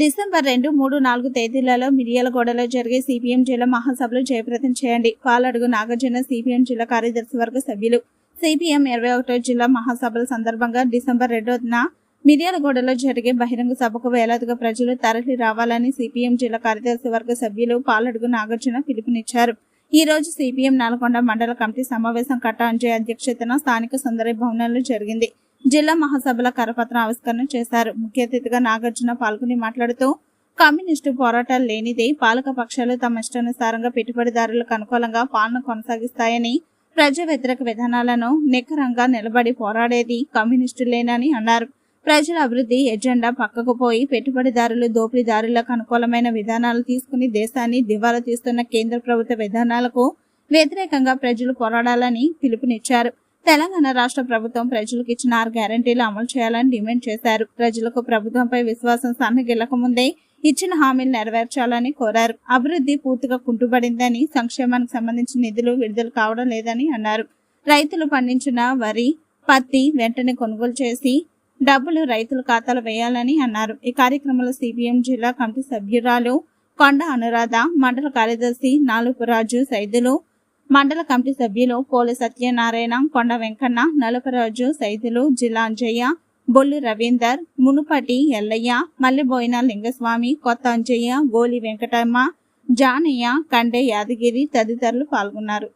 December రెండు మూడు నాలుగు తేదీలలో మిర్యాలగూడలో జరిగే సిపిఎం జిల్లా మహాసభలు జయప్రదం చేయండి. పాలడుగు నాగార్జున సిపిఎం జిల్లా కార్యదర్శి వర్గ సభ్యులు. సిపిఎం ఇరవై ఒకటో జిల్లా మహాసభల సందర్భంగా డిసెంబర్ రెండోన మిర్యాలగూడలో జరిగే బహిరంగ సభకు వేలాదిగా ప్రజలు తరలి రావాలని సిపిఎం జిల్లా కార్యదర్శి వర్గ సభ్యులు పాలడుగు నాగార్జున పిలుపునిచ్చారు. ఈ రోజు సిపిఎం నల్గొండ మండల కమిటీ సమావేశం కట్ట అంజయ్ అధ్యక్షతన స్థానిక సుందరి భవనంలో జరిగింది. జిల్లా మహాసభల కరపత్రం ఆవిష్కరణ చేశారు. ముఖ్య అతిథిగా నాగార్జున పాల్గొని మాట్లాడుతూ కమ్యూనిస్టు పోరాటాలు లేనిదే పాలక పక్షాలు తమ ఇష్టానుసారంగా పెట్టుబడిదారులకు అనుకూలంగా పాలన కొనసాగిస్తాయని ప్రజా వ్యతిరేక విధానాలను నిఖరంగా నిలబడి పోరాడేది కమ్యూనిస్టులేనని అన్నారు. ప్రజల అభివృద్ధి ఎజెండా పక్కకు పోయి పెట్టుబడిదారులు దోపిడీదారులకు అనుకూలమైన విధానాలు తీసుకుని దేశాన్ని దివాలా తీస్తున్న కేంద్ర ప్రభుత్వ విధానాలకు వ్యతిరేకంగా ప్రజలు పోరాడాలని పిలుపునిచ్చారు. తెలంగాణ రాష్ట్ర ప్రభుత్వం ప్రజలకు ఇచ్చిన ఆరు గ్యారంటీలు అమలు చేయాలని డిమాండ్ చేశారు. ప్రజలకు ప్రభుత్వంపై విశ్వాసం సన్నగిల్లక ముందే ఇచ్చిన హామీలు నెరవేర్చాలని కోరారు. అభివృద్ధి పూర్తిగా కుంటుపడిందని సంక్షేమానికి సంబంధించిన నిధులు విడుదల కావడం లేదని అన్నారు. రైతులు పండించిన వరి పత్తి వెంటనే కొనుగోలు చేసి డబ్బులు రైతుల ఖాతాలో వేయాలని అన్నారు. ఈ కార్యక్రమంలో సిపిఎం జిల్లా కమిటీ సభ్యురాలు కొండ అనురాధ మండల కార్యదర్శి నాలుపురాజు సైదులు మండల కమిటీ సభ్యులు పోలి సత్యనారాయణ కొండ వెంకన్న నలుపరాజు సైదులు జిల్లా అంజయ్య బొల్లు రవీందర్ మునుపటి ఎల్లయ్య మల్లెబోయిన లింగస్వామి కొత్త అంజయ్య గోలి వెంకటమ్మ జానయ్య కండే యాదగిరి తదితరులు పాల్గొన్నారు.